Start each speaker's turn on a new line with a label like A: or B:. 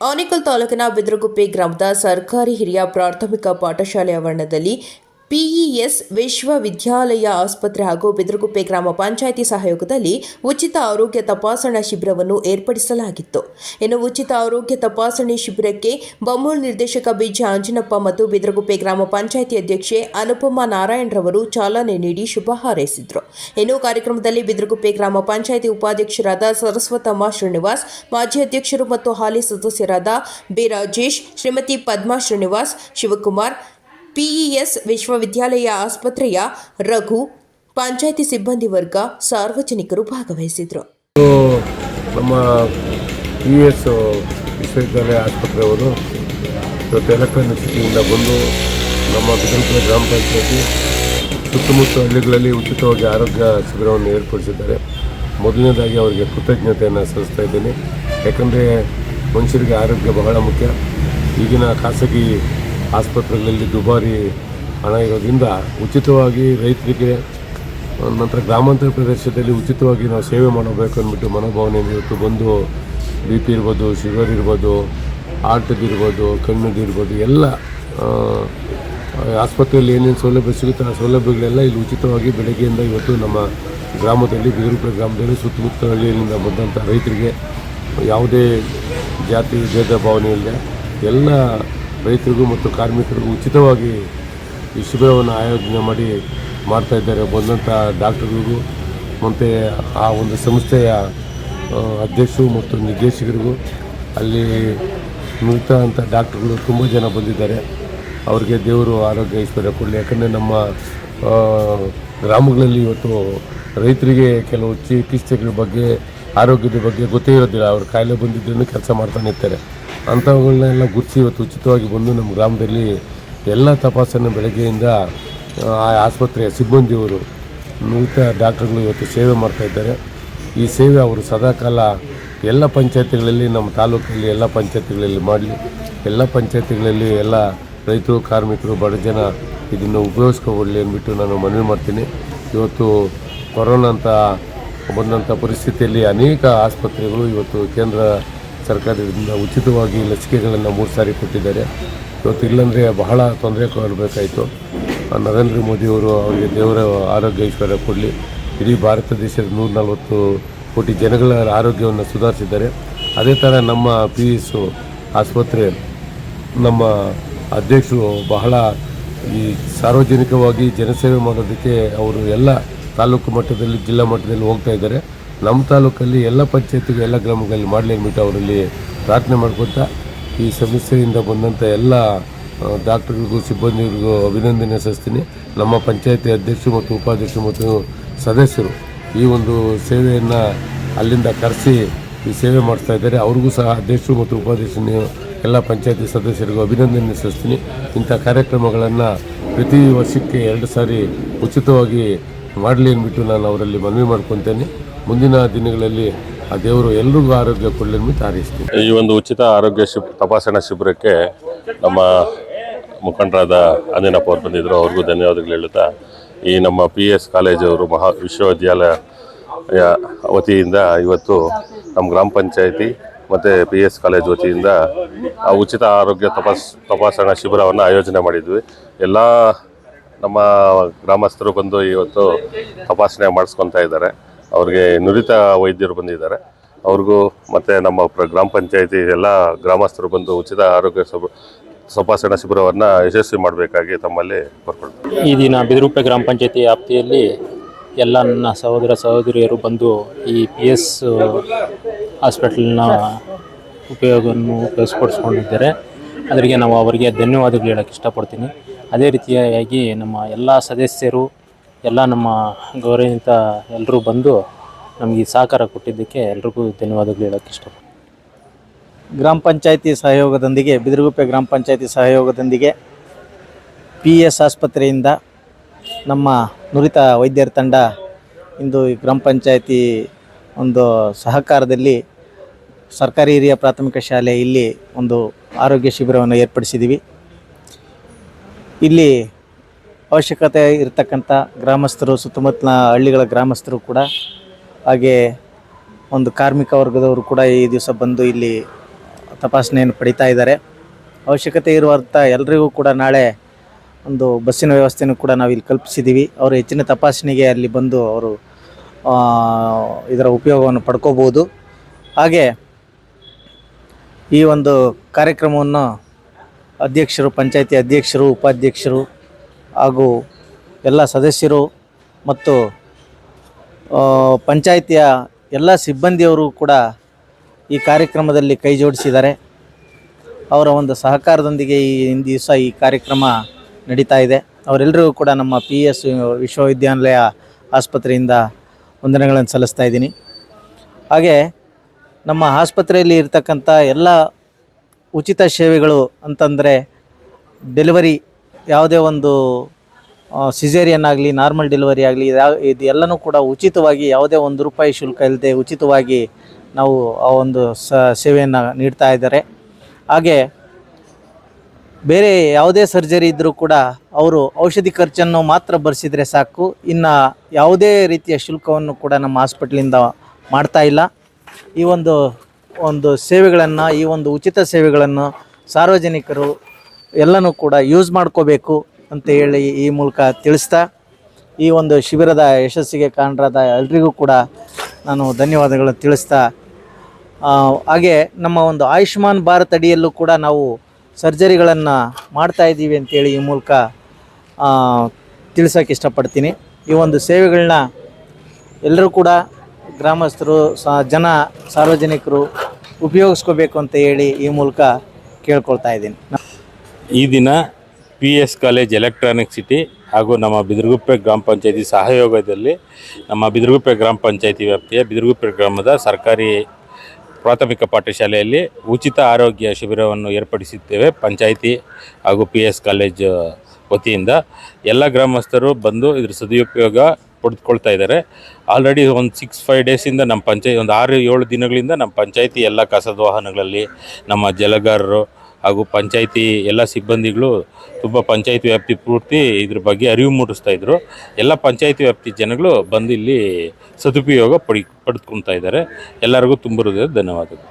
A: ಆನೇಕಲ್ ತಾಲೂಕಿನ ಬಿದ್ರಗುಪ್ಪೆ ಗ್ರಾಮದ ಸರ್ಕಾರಿ ಹಿರಿಯ ಪ್ರಾಥಮಿಕ ಪಾಠಶಾಲೆ ಆವರಣದಲ್ಲಿ ಪಿಇಎಸ್ ವಿಶ್ವವಿದ್ಯಾಲಯ ಆಸ್ಪತ್ರೆ ಹಾಗೂ ಬಿದ್ರಗುಪ್ಪೆ ಗ್ರಾಮ ಪಂಚಾಯಿತಿ ಸಹಯೋಗದಲ್ಲಿ ಉಚಿತ ಆರೋಗ್ಯ ತಪಾಸಣಾ ಶಿಬಿರವನ್ನು ಏರ್ಪಡಿಸಲಾಗಿತ್ತು. ಇನ್ನು ಉಚಿತ ಆರೋಗ್ಯ ತಪಾಸಣೆ ಶಿಬಿರಕ್ಕೆ ಬೊಮ್ಮೂರು ನಿರ್ದೇಶಕ ಬಿಜೆ ಆಂಜನಪ್ಪ ಮತ್ತು ಬಿದ್ರಗುಪ್ಪೆ ಗ್ರಾಮ ಪಂಚಾಯಿತಿ ಅಧ್ಯಕ್ಷೆ ಅನುಪಮಾ ನಾರಾಯಣರವರು ಚಾಲನೆ ನೀಡಿ ಶುಭ ಹಾರೈಸಿದರು. ಇನ್ನು ಕಾರ್ಯಕ್ರಮದಲ್ಲಿ ಬಿದ್ರಗುಪ್ಪೆ ಗ್ರಾಮ ಪಂಚಾಯಿತಿ ಉಪಾಧ್ಯಕ್ಷರಾದ ಸರಸ್ವತಮ್ಮ ಶ್ರೀನಿವಾಸ್, ಮಾಜಿ ಅಧ್ಯಕ್ಷರು ಮತ್ತು ಹಾಲಿ ಸದಸ್ಯರಾದ ಬಿ ರಾಜೇಶ್, ಶ್ರೀಮತಿ ಪದ್ಮಾ ಶ್ರೀನಿವಾಸ್, ಶಿವಕುಮಾರ್ ಪಿಇಎಸ್ ವಿಶ್ವವಿದ್ಯಾಲಯ ಆಸ್ಪತ್ರೆಯ ರಘು, ಪಂಚಾಯಿತಿ ಸಿಬ್ಬಂದಿ ವರ್ಗ ಸಾರ್ವಜನಿಕರು ಭಾಗವಹಿಸಿದರು.
B: ನಮ್ಮ ಪಿ ಎಸ್ ವಿಶ್ವವಿದ್ಯಾಲಯ ಆಸ್ಪತ್ರೆಯವರು ಇವತ್ತು ಎಲೆಕ್ಟ್ರಾನಿಕ್ ಸಿಟಿಯಿಂದ ಬಂದು ನಮ್ಮ ಬಿಜಲ್ಪುರ ಗ್ರಾಮ ಪಂಚಾಯತಿ ಸುತ್ತಮುತ್ತ ಹಳ್ಳಿಗಳಲ್ಲಿ ಉಚಿತವಾಗಿ ಆರೋಗ್ಯ ಶಿಬಿರವನ್ನು ಏರ್ಪಡಿಸಿದ್ದಾರೆ. ಮೊದಲನೇದಾಗಿ ಅವರಿಗೆ ಕೃತಜ್ಞತೆಯನ್ನು ಸಲ್ಲಿಸ್ತಾ ಇದ್ದೀನಿ. ಯಾಕಂದರೆ ಮನುಷ್ಯರಿಗೆ ಆರೋಗ್ಯ ಬಹಳ ಮುಖ್ಯ. ಈಗಿನ ಖಾಸಗಿ ಆಸ್ಪತ್ರೆಗಳಲ್ಲಿ ದುಬಾರಿ ಹಣ ಇರೋದ್ರಿಂದ ಉಚಿತವಾಗಿ ರೈತರಿಗೆ, ನಂತರ ಗ್ರಾಮಾಂತರ ಪ್ರದೇಶದಲ್ಲಿ ಉಚಿತವಾಗಿ ನಾವು ಸೇವೆ ಮಾಡಬೇಕು ಅಂದ್ಬಿಟ್ಟು ಮನೋಭಾವನೆ ಇವತ್ತು ಬಂದು, ಬಿ ಪಿ ಇರ್ಬೋದು, ಶುಗರ್ ಇರ್ಬೋದು ಕಣ್ಣದ್ದು ಇರ್ಬೋದು ಎಲ್ಲ ಆಸ್ಪತ್ರೆಯಲ್ಲಿ ಏನೇನು ಸೌಲಭ್ಯ ಸಿಗುತ್ತೆ ಆ ಸೌಲಭ್ಯಗಳೆಲ್ಲ ಇಲ್ಲಿ ಉಚಿತವಾಗಿ ಬೆಳಗ್ಗೆಯಿಂದ ಇವತ್ತು ನಮ್ಮ ಗ್ರಾಮದಲ್ಲಿ, ಬಿದಿರುಪುರ ಗ್ರಾಮದಲ್ಲಿ, ಸುತ್ತಮುತ್ತ ಹಳ್ಳಿಯಿಂದ ಬಂದಂಥ ರೈತರಿಗೆ ಯಾವುದೇ ಜಾತಿ, ಭೇದ ಭಾವನೆ ಇಲ್ಲದೆ ಎಲ್ಲ ರೈತರಿಗೂ ಮತ್ತು ಕಾರ್ಮಿಕರಿಗೂ ಉಚಿತವಾಗಿ ಈ ಶಿಬಿರವನ್ನು ಆಯೋಜನೆ ಮಾಡಿ ಮಾಡ್ತಾ ಇದ್ದಾರೆ. ಬಂದಂಥ ಡಾಕ್ಟರ್ಗಳಿಗೂ ಮತ್ತು ಆ ಒಂದು ಸಂಸ್ಥೆಯ ಅಧ್ಯಕ್ಷರು ಮತ್ತು ನಿರ್ದೇಶಕರಿಗೂ ಅಲ್ಲಿ ನುರಿತ ಅಂತ ಡಾಕ್ಟರ್ಗಳು ತುಂಬ ಜನ ಬಂದಿದ್ದಾರೆ. ಅವರಿಗೆ ದೇವರು ಆರೋಗ್ಯ ಐಶ್ವರ್ಯ ಕೊಡಲಿ. ಯಾಕಂದರೆ ನಮ್ಮ ಗ್ರಾಮಗಳಲ್ಲಿ ಇವತ್ತು ರೈತರಿಗೆ ಕೆಲವು ಚಿಕಿತ್ಸೆಗಳ ಬಗ್ಗೆ, ಆರೋಗ್ಯದ ಬಗ್ಗೆ ಗೊತ್ತೇ ಇರೋದಿಲ್ಲ. ಅವ್ರ ಕಾಯಿಲೆ ಬಂದಿದ್ದನ್ನು ಕೆಲಸ ಮಾಡ್ತಾನೆ ಇರ್ತಾರೆ. ಅಂಥವುಗಳನ್ನೆಲ್ಲ ಗುರುತಿಸಿ ಇವತ್ತು ಉಚಿತವಾಗಿ ಬಂದು ನಮ್ಮ ಗ್ರಾಮದಲ್ಲಿ ಎಲ್ಲ ತಪಾಸಣೆ ಬೆಳಗ್ಗೆಯಿಂದ ಆ, ಆಸ್ಪತ್ರೆಯ ಸಿಬ್ಬಂದಿಯವರು ನುರಿತ ಡಾಕ್ಟರ್ಗಳು ಇವತ್ತು ಸೇವೆ ಮಾಡ್ತಾ ಇದ್ದಾರೆ. ಈ ಸೇವೆ ಅವರು ಸದಾಕಾಲ ಎಲ್ಲ ಪಂಚಾಯತಿಗಳಲ್ಲಿ ನಮ್ಮ ತಾಲೂಕಲ್ಲಿ ಎಲ್ಲ ಪಂಚಾಯತಿಗಳಲ್ಲಿ ಮಾಡಲಿ. ಎಲ್ಲ ಪಂಚಾಯತಿಗಳಲ್ಲಿ ಎಲ್ಲ ರೈತರು ಕಾರ್ಮಿಕರು ಬಡ ಜನ ಇದನ್ನು ಉಪಯೋಗಿಸ್ಕೊಬಿಡಲಿ ಅಂದ್ಬಿಟ್ಟು ನಾನು ಮನವಿ ಮಾಡ್ತೀನಿ. ಇವತ್ತು ಕೊರೋನಾ ಅಂತ ಬಂದಂಥ ಪರಿಸ್ಥಿತಿಯಲ್ಲಿ ಅನೇಕ ಆಸ್ಪತ್ರೆಗಳು ಇವತ್ತು ಕೇಂದ್ರ ಸರ್ಕಾರದಿಂದ ಉಚಿತವಾಗಿ ಲಸಿಕೆಗಳನ್ನು ಮೂರು ಸಾರಿ ಕೊಟ್ಟಿದ್ದಾರೆ. ಇವತ್ತು ಇಲ್ಲಂದರೆ ಬಹಳ ತೊಂದರೆ ಕೊಡಬೇಕಾಯಿತು ನರೇಂದ್ರ ಮೋದಿಯವರು ಅವರಿಗೆ ದೇವರ ಆರೋಗ್ಯ ಈಶ್ವರ ಕೊಡಲಿ. ಇಡೀ ಭಾರತ ದೇಶದ ನೂರ ನಲವತ್ತು ಕೋಟಿ ಜನಗಳ ಆರೋಗ್ಯವನ್ನು ಸುಧಾರಿಸಿದ್ದಾರೆ. ಅದೇ ಥರ ನಮ್ಮ ಪಿ ಎಸ್ ಆಸ್ಪತ್ರೆ ನಮ್ಮ ಅಧ್ಯಕ್ಷರು ಬಹಳ ಈ ಸಾರ್ವಜನಿಕವಾಗಿ ಜನಸೇವೆ ಮಾಡೋದಕ್ಕೆ ಅವರು ಎಲ್ಲ ತಾಲೂಕು ಮಟ್ಟದಲ್ಲಿ, ಜಿಲ್ಲಾ ಮಟ್ಟದಲ್ಲಿ ಹೋಗ್ತಾ ಇದ್ದಾರೆ. ನಮ್ಮ ತಾಲೂಕಲ್ಲಿ ಎಲ್ಲ ಪಂಚಾಯತಿಗೂ ಎಲ್ಲ ಗ್ರಾಮಗಳಲ್ಲಿ ಮಾಡಲಿ ಅಂದ್ಬಿಟ್ಟು ಅವರಲ್ಲಿ ಪ್ರಾರ್ಥನೆ ಮಾಡ್ಕೊತಾ ಈ ಸಮಸ್ಯೆಯಿಂದ ಬಂದಂಥ ಎಲ್ಲ ಡಾಕ್ಟರ್ಗಳಿಗೂ, ಸಿಬ್ಬಂದಿಗಳಿಗೂ ಅಭಿನಂದನೆ ಸಲ್ಲಿಸ್ತೀನಿ. ನಮ್ಮ ಪಂಚಾಯತಿ ಅಧ್ಯಕ್ಷರು ಮತ್ತು ಉಪಾಧ್ಯಕ್ಷರು ಮತ್ತು ಸದಸ್ಯರು ಈ ಒಂದು ಸೇವೆಯನ್ನು ಅಲ್ಲಿಂದ ಕರೆಸಿ ಈ ಸೇವೆ ಮಾಡಿಸ್ತಾ ಇದ್ದಾರೆ. ಅವ್ರಿಗೂ ಸಹ ಅಧ್ಯಕ್ಷರು ಮತ್ತು ಉಪಾಧ್ಯಕ್ಷರು, ಎಲ್ಲ ಪಂಚಾಯತಿ ಸದಸ್ಯರಿಗೂ ಅಭಿನಂದನೆ ಸಲ್ಲಿಸ್ತೀನಿ. ಇಂಥ ಕಾರ್ಯಕ್ರಮಗಳನ್ನು ಪ್ರತಿ ವರ್ಷಕ್ಕೆ ಎರಡು ಸಾರಿ ಉಚಿತವಾಗಿ ಮಾಡಲಿ ಅಂದ್ಬಿಟ್ಟು ನಾನು ಅವರಲ್ಲಿ ಮನವಿ ಮಾಡ್ಕೊತೇನೆ. ಮುಂದಿನ ದಿನಗಳಲ್ಲಿ ಆ ದೇವರು ಎಲ್ರಿಗೂ ಆರೋಗ್ಯ ಕೊಡಲಿ ಅಂತ
C: ಈ ಒಂದು ಉಚಿತ ಆರೋಗ್ಯ ಶಿಬ್ ತಪಾಸಣಾ ಶಿಬಿರಕ್ಕೆ ನಮ್ಮ ಮುಖಂಡರಾದ ಅಂಜನಪ್ಪ ಅವರು ಬಂದಿದ್ದರು ಅವ್ರಿಗೂ ಧನ್ಯವಾದಗಳು ಹೇಳುತ್ತಾ, ಈ ನಮ್ಮ ಪಿ ಎಸ್ ಕಾಲೇಜವರು ಮಹಾ ವಿಶ್ವವಿದ್ಯಾಲಯ ವತಿಯಿಂದ ಇವತ್ತು ನಮ್ಮ ಗ್ರಾಮ ಪಂಚಾಯತಿ ಮತ್ತು ಪಿ ಎಸ್ ಕಾಲೇಜ್ ವತಿಯಿಂದ ಆ ಉಚಿತ ಆರೋಗ್ಯ ತಪಾಸ್, ತಪಾಸಣಾ ಶಿಬಿರವನ್ನು ಆಯೋಜನೆ ಮಾಡಿದ್ವಿ. ಎಲ್ಲ ನಮ್ಮ ಗ್ರಾಮಸ್ಥರು ಬಂದು ಇವತ್ತು ತಪಾಸಣೆ ಮಾಡಿಸ್ಕೊತಾ ಇದ್ದಾರೆ. ಅವ್ರಿಗೆ ನುರಿತ ವೈದ್ಯರು ಬಂದಿದ್ದಾರೆ. ಅವ್ರಿಗೂ ಮತ್ತು ನಮ್ಮ ಗ್ರಾಮ ಪಂಚಾಯತಿ ಎಲ್ಲ ಗ್ರಾಮಸ್ಥರು ಬಂದು ಉಚಿತ ಆರೋಗ್ಯ ಸಬ ತಪಾಸಣಾ ಶಿಬಿರವನ್ನು ಯಶಸ್ವಿ ಮಾಡಬೇಕಾಗಿ ತಮ್ಮಲ್ಲಿ ಕೋರ್ಕೊಂಡು
D: ಈ ದಿನ ಬಿದಿರುಪ್ಪೆ ಗ್ರಾಮ ಪಂಚಾಯತಿ ವ್ಯಾಪ್ತಿಯಲ್ಲಿ ಎಲ್ಲ ನನ್ನ ಸಹೋದರ ಸಹೋದರಿಯರು ಬಂದು ಈ ಪಿ ಎಸ್ ಹಾಸ್ಪಿಟಲ್ನ ಉಪಯೋಗವನ್ನು ಉಪಯೋಗಿಸ್ಪಡಿಸ್ಕೊಂಡಿದ್ದಾರೆ ಅದರಿಗೆ ನಾವು ಅವರಿಗೆ ಧನ್ಯವಾದಗಳು ಹೇಳೋಕ್ಕೆ ಇಷ್ಟಪಡ್ತೀನಿ. ಅದೇ ರೀತಿಯಾಗಿ ನಮ್ಮ ಎಲ್ಲ ಸದಸ್ಯರು ಎಲ್ಲ ನಮ್ಮ ಗೌರವಿತ ಎಲ್ಲರೂ ಬಂದು ನಮಗೆ ಸಹಕಾರ ಕೊಟ್ಟಿದ್ದಕ್ಕೆ ಎಲ್ರಿಗೂ ಧನ್ಯವಾದಗಳು ಹೇಳೋಕ್ಕೆ ಇಷ್ಟಪಡ್ತೀನಿ.
E: ಗ್ರಾಮ ಪಂಚಾಯತಿ ಸಹಯೋಗದೊಂದಿಗೆ, ಬಿದಿರುಗುಪ್ಪೆ ಗ್ರಾಮ ಪಂಚಾಯತಿ ಸಹಯೋಗದೊಂದಿಗೆ ಪಿ ಎಸ್ ಆಸ್ಪತ್ರೆಯಿಂದ ನಮ್ಮ ನುರಿತ ವೈದ್ಯರ ತಂಡ ಇಂದು ಈ ಗ್ರಾಮ ಪಂಚಾಯತಿ ಒಂದು ಸಹಕಾರದಲ್ಲಿ ಸರ್ಕಾರಿ ಹಿರಿಯ ಪ್ರಾಥಮಿಕ ಶಾಲೆ ಇಲ್ಲಿ ಒಂದು ಆರೋಗ್ಯ ಶಿಬಿರವನ್ನು ಏರ್ಪಡಿಸಿದ್ದೀವಿ. ಇಲ್ಲಿ ಅವಶ್ಯಕತೆ ಇರತಕ್ಕಂಥ ಗ್ರಾಮಸ್ಥರು ಸುತ್ತಮುತ್ತಲ ಹಳ್ಳಿಗಳ ಗ್ರಾಮಸ್ಥರು ಕೂಡ, ಹಾಗೆ ಒಂದು ಕಾರ್ಮಿಕ ವರ್ಗದವರು ಕೂಡ ಈ ದಿವಸ ಬಂದು ಇಲ್ಲಿ ತಪಾಸಣೆಯನ್ನು ಪಡಿತಾ ಇದ್ದಾರೆ. ಅವಶ್ಯಕತೆ ಇರುವಂಥ ಎಲ್ರಿಗೂ ಕೂಡ ನಾಳೆ ಒಂದು ಬಸ್ಸಿನ ವ್ಯವಸ್ಥೆನೂ ಕೂಡ ನಾವು ಇಲ್ಲಿ ಕಲ್ಪಿಸಿದ್ದೀವಿ. ಅವರು ಹೆಚ್ಚಿನ ತಪಾಸಣೆಗೆ ಅಲ್ಲಿ ಬಂದು ಅವರು ಇದರ ಉಪಯೋಗವನ್ನು ಪಡ್ಕೋಬೋದು. ಹಾಗೆ ಈ ಒಂದು ಕಾರ್ಯಕ್ರಮವನ್ನು ಅಧ್ಯಕ್ಷರು, ಪಂಚಾಯತಿ ಅಧ್ಯಕ್ಷರು, ಉಪಾಧ್ಯಕ್ಷರು ಹಾಗೂ ಎಲ್ಲ ಸದಸ್ಯರು ಮತ್ತು ಪಂಚಾಯಿತಿಯ ಎಲ್ಲ ಸಿಬ್ಬಂದಿಯವರು ಕೂಡ ಈ ಕಾರ್ಯಕ್ರಮದಲ್ಲಿ ಕೈ ಜೋಡಿಸಿದ್ದಾರೆ. ಅವರ ಒಂದು ಸಹಕಾರದೊಂದಿಗೆ ಈ ದಿವಸ ಈ ಕಾರ್ಯಕ್ರಮ ನಡೀತಾ ಇದೆ. ಅವರೆಲ್ಲರಿಗೂ ಕೂಡ ನಮ್ಮ ಪಿ ಎಸ್ ವಿಶ್ವವಿದ್ಯಾನಿಲಯ ಆಸ್ಪತ್ರೆಯಿಂದ ವಂದನೆಗಳನ್ನು ಸಲ್ಲಿಸ್ತಾ ಇದ್ದೀನಿ. ಹಾಗೆ ನಮ್ಮ ಆಸ್ಪತ್ರೆಯಲ್ಲಿ ಇರತಕ್ಕಂಥ ಎಲ್ಲ ಉಚಿತ ಸೇವೆಗಳು ಅಂತಂದರೆ, ಡೆಲಿವರಿ ಯಾವುದೇ ಒಂದು ಸಿಜೇರಿಯನ್ ಆಗಲಿ ನಾರ್ಮಲ್ ಡೆಲಿವರಿ ಆಗಲಿ ಯಾವ, ಇದು ಎಲ್ಲನೂ ಕೂಡ ಉಚಿತವಾಗಿ ಯಾವುದೇ ಒಂದು ರೂಪಾಯಿ ಶುಲ್ಕ ಇಲ್ಲದೆ ಉಚಿತವಾಗಿ ನಾವು ಆ ಒಂದು ಸ, ಸೇವೆಯನ್ನು ನೀಡ್ತಾ ಇದ್ದಾರೆ. ಹಾಗೆ ಬೇರೆ ಯಾವುದೇ ಸರ್ಜರಿ ಇದ್ದರೂ ಕೂಡ ಅವರು ಔಷಧಿ ಖರ್ಚನ್ನು ಮಾತ್ರ ಭರಿಸಿದರೆ ಸಾಕು. ಇನ್ನು ಯಾವುದೇ ರೀತಿಯ ಶುಲ್ಕವನ್ನು ಕೂಡ ನಮ್ಮ ಹಾಸ್ಪಿಟ್ಲಿಂದ ಮಾಡ್ತಾ ಇಲ್ಲ. ಈ ಒಂದು ಒಂದು ಸೇವೆಗಳನ್ನು, ಈ ಒಂದು ಉಚಿತ ಸೇವೆಗಳನ್ನು ಸಾರ್ವಜನಿಕರು ಎಲ್ಲನೂ ಕೂಡ ಯೂಸ್ ಮಾಡ್ಕೋಬೇಕು ಅಂತ ಹೇಳಿ ಈ ಮೂಲಕ ತಿಳಿಸ್ತಾ, ಈ ಒಂದು ಶಿಬಿರದ ಯಶಸ್ಸಿಗೆ ಕಾರಣರಾದ ಎಲ್ರಿಗೂ ಕೂಡ ನಾನು ಧನ್ಯವಾದಗಳು ತಿಳಿಸ್ತಾ ಹಾಗೆ ನಮ್ಮ ಒಂದು ಆಯುಷ್ಮಾನ್ ಭಾರತ್ ಅಡಿಯಲ್ಲೂ ಕೂಡ ನಾವು ಸರ್ಜರಿಗಳನ್ನು ಮಾಡ್ತಾ ಇದ್ದೀವಿ ಅಂತೇಳಿ ಈ ಮೂಲಕ ತಿಳಿಸೋಕೆ ಇಷ್ಟಪಡ್ತೀನಿ. ಈ ಒಂದು ಸೇವೆಗಳನ್ನ ಎಲ್ಲರೂ ಕೂಡ ಗ್ರಾಮಸ್ಥರು ಜನ ಸಾರ್ವಜನಿಕರು ಉಪಯೋಗಿಸ್ಕೋಬೇಕು ಅಂತ ಹೇಳಿ ಈ ಮೂಲಕ ಕೇಳ್ಕೊಳ್ತಾ ಇದ್ದೀನಿ.
F: ಈ ದಿನ P S college electronic city ಹಾಗೂ ನಮ್ಮ ಬಿದಿರುಗುಪ್ಪೆ ಗ್ರಾಮ ಪಂಚಾಯತಿ ಸಹಯೋಗದಲ್ಲಿ ನಮ್ಮ ಬಿದಿರುಗುಪ್ಪೆ ಗ್ರಾಮ ಪಂಚಾಯತಿ ವ್ಯಾಪ್ತಿಯ ಬಿದಿರುಗುಪ್ಪೆ ಗ್ರಾಮದ ಸರ್ಕಾರಿ ಪ್ರಾಥಮಿಕ ಪಾಠಶಾಲೆಯಲ್ಲಿ ಉಚಿತ ಆರೋಗ್ಯ ಶಿಬಿರವನ್ನು ಏರ್ಪಡಿಸಿದ್ದೇವೆ. ಪಂಚಾಯಿತಿ ಹಾಗೂ ಪಿ ಎಸ್ ಕಾಲೇಜ್ ವತಿಯಿಂದ ಎಲ್ಲ ಗ್ರಾಮಸ್ಥರು ಬಂದು ಇದರ ಸದುಪಯೋಗ ಪಡೆದುಕೊಳ್ತಾ ಇದ್ದಾರೆ. ಆಲ್ರೆಡಿ ಒಂದು ಸಿಕ್ಸ್ ಫೈವ್ ಡೇಸಿಂದ ನಮ್ಮ ಪಂಚಾಯತ್, ಒಂದು ಆರು, ಏಳು ದಿನಗಳಿಂದ ನಮ್ಮ ಪಂಚಾಯತಿ ಎಲ್ಲ ಕಸದ ವಾಹನಗಳಲ್ಲಿ ನಮ್ಮ ಜಲಗಾರರು ಹಾಗೂ ಪಂಚಾಯಿತಿ ಎಲ್ಲ ಸಿಬ್ಬಂದಿಗಳು ತುಂಬ ಪಂಚಾಯಿತಿ ವ್ಯಾಪ್ತಿ ಪೂರ್ತಿ ಇದ್ರ ಬಗ್ಗೆ ಅರಿವು ಮೂಡಿಸ್ತಾ ಇದ್ರು. ಎಲ್ಲ ಪಂಚಾಯಿತಿ ವ್ಯಾಪ್ತಿ ಜನಗಳು ಬಂದು ಇಲ್ಲಿ ಸದುಪಯೋಗ ಪಡಿ ಪಡೆದುಕೊಳ್ತಾ ಇದ್ದಾರೆ. ಎಲ್ಲರಿಗೂ ತುಂಬ ಹೃದಯದ ಧನ್ಯವಾದಗಳು.